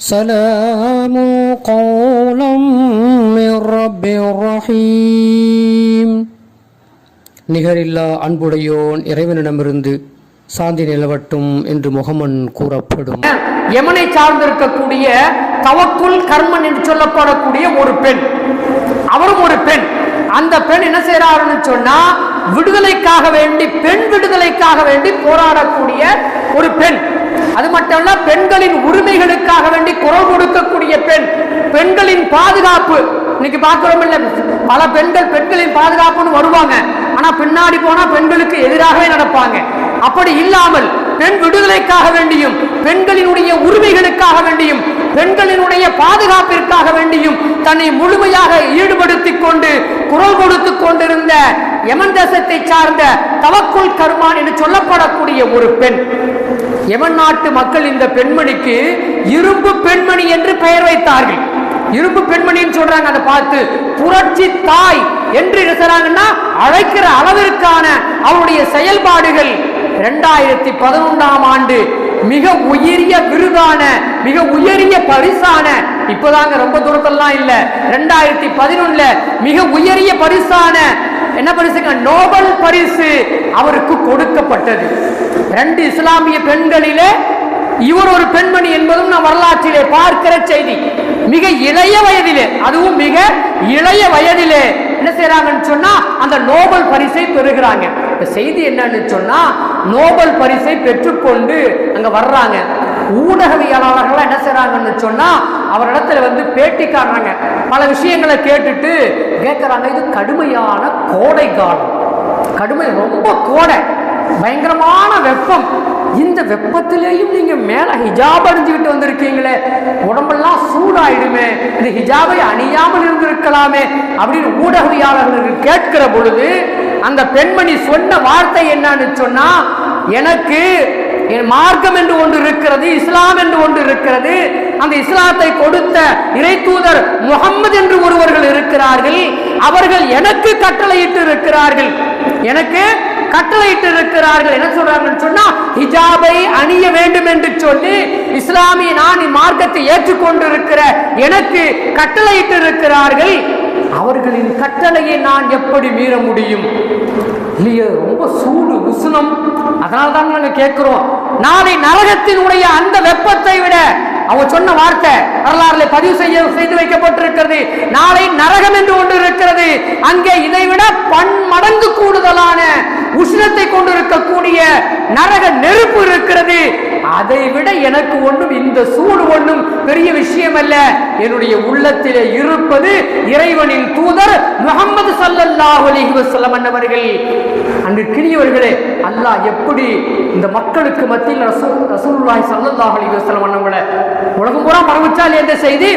سلام قولا من رب رحيم நிகரில்லா அன்புடையோன் இறைவனிடமிருந்து சாந்தி நிலவட்டும் என்று முகமன் கூறப்படும் யமனை சார்ந்திருக்கக்கூடிய தவக்குல் கர்மன் என்று சொல்லப்படக்கூடிய ஒரு பெண் அவரும் ஒரு பெண் அந்த பெண் என்ன செய்யறாருன்னு சொன்னா விடுதலைக்காக வேண்டி பெண் விடுதலைக்காக வேண்டி போராடக்கூடிய ஒரு பெண் அது மட்டுமல்ல பெண்களின் உரிமைகளுக்காக வேண்டி குரல் கொடுக்கக்கூடிய பெண் பெண்களின் பாதுகாப்பு. இன்னைக்கு பார்க்கிறோம் இல்ல பல பெண்கள் பெண்களின் பாதுகாப்புன்னு வருவாங்க. ஆனா பின்னாடி போனா பெண்களுக்கு எதிராகவே நடப்பாங்க. அப்படி இல்லாமல் பெண் விடுதலைக்காக வேண்டியும் பெண்களினுடைய உரிமைகளுக்காக வேண்டியும் பெண்களினுடைய பாதுகாப்பிற்காக வேண்டியும் தன்னை முழுமையாக ஈடுபடுத்திக் கொண்டு குரல் கொடுத்துக் கொண்டிருந்த யமன் தேசத்தை சார்ந்த தவக்குல் கருமான் என்று சொல்லப்படக்கூடிய ஒரு பெண். எவன் நாட்டு மக்கள் இந்த பெண்மணிக்கு இரும்பு பெண்மணி என்று பெயர் வைத்தார்கள்? இரும்பு பெண்மணின்னு சொல்றாங்க அதை பார்த்து புரட்சி தாய் என்று இருக்கிறாங்கன்னா அழைக்கிற அளவிற்கான அவருடைய செயல்பாடுகள் இரண்டாயிரத்தி பதினொன்றாம் ஆண்டு மிக உயரிய விருதான மிக உயரிய பரிசான இப்பதாங்க ரொம்ப தூரத்தெல்லாம் இல்ல ரெண்டாயிரத்தி பதினொன்னுல மிக உயரிய பரிசான என்ன பரிசுங்க? நோபல் பரிசு அவருக்கு கொடுக்கப்பட்டது. ரெண்டு இஸ்லாமிய பெண்களிலே இவர் ஒரு பெண்மணி என்பதும் நான் வரலாற்றிலே பார்க்கிற செய்தி. மிக இளைய வயதிலே அதுவும் மிக இளைய வயதிலே என்ன செய்யறாங்கன்னு சொன்னா அந்த நோபல் பரிசை பெறுகிறாங்க. இந்த செய்தி என்னன்னு சொன்னா நோபல் பரிசை பெற்றுக்கொண்டு அங்க வர்றாங்க. ஊடகவியலாளர்கள் என்ன செய்றாங்கன்னு சொன்னா அவரிடத்துல வந்து பேட்டி காடுறாங்க பல விஷயங்களை கேட்டுட்டு கேட்கறாங்க இது கடுமையான கோடை காலம். கடுமை ரொம்ப கோடை. பயங்கரமான வெப்பம். இந்த வெப்பத்திலேயும் நீங்க மேல ஹிஜாப் அணிஞ்சுக்கிட்டு வந்திருக்கீங்களே. உடம்பெல்லாம் சூடாயிடுமே. இந்த ஹிஜாபை அணியாமல் இருந்திருக்கலாமே அப்படின்னு ஊடகவியாளர்கள் கேட்கிற பொழுது அந்த பெண்மணி சொன்ன வார்த்தை என்னன்னு சொன்னா எனக்கு மார்க்கம் என்று ஒன்று இருக்கிறது இஸ்லாம் என்று ஒன்று இருக்கிறது. அந்த இஸ்லாத்தை கொடுத்த இறை தூதர் முகம்மது என்று ஒருவர்கள் இருக்கிறார்கள். அவர்கள் எனக்கு கட்டளையிட்டு இருக்கிறார்கள். எனக்கு கட்டளையிட்டு இருக்கிறார்கள். என்ன சொல்றாங்கன்னு சொன்னா ஹிஜாபை அணிய வேண்டும் என்று சொல்லி இஸ்லாமிய நான் மார்க்கத்தை ஏற்றுக்கொண்டிருக்கிற எனக்கு கட்டளையிட்டு இருக்கிறார்கள். அவர்களின் கட்டளையை நான் எப்படி மீற முடியும்? இல்லையே ரொம்ப சூடு உசுனம் அதனால தான் கேட்கிறோம். நாளை நரகத்தினுடைய அந்த வெப்பத்தை விட அவன் சொன்ன வார்த்தை வரலாறுல பதிவு செய்ய செய்து வைக்கப்பட்டிருக்கிறது. நாளை நரகம் என்று ஒன்று இருக்கிறது. அங்கே இதை விட பன்மடங்கு கூடுதலான கொண்டிருக்கக்கூடிய நரக நெருப்பு இருக்கிறது. அதை விட எனக்கு ஒன்றும் இந்த சூடு ஒன்றும் பெரிய விஷயம் அல்ல என்னுடைய உள்ளத்திலே இருப்பது இறைவனின் தூதர் முகமது சல்லல்லாஹ் அலிஹசல்லம் வஸல்லம் அன்னவர்கள். அன்று கிளியவர்களே அல்லாஹ் எப்படி இந்த மக்களுக்கு மத்தியில் ரசூல் சல்லல்லாஹ் ஸல்லல்லாஹு அலைஹி வஸல்லம் அன்னவங்களை உலகம் பூரா பரவிச்சால் என்ற செய்தி?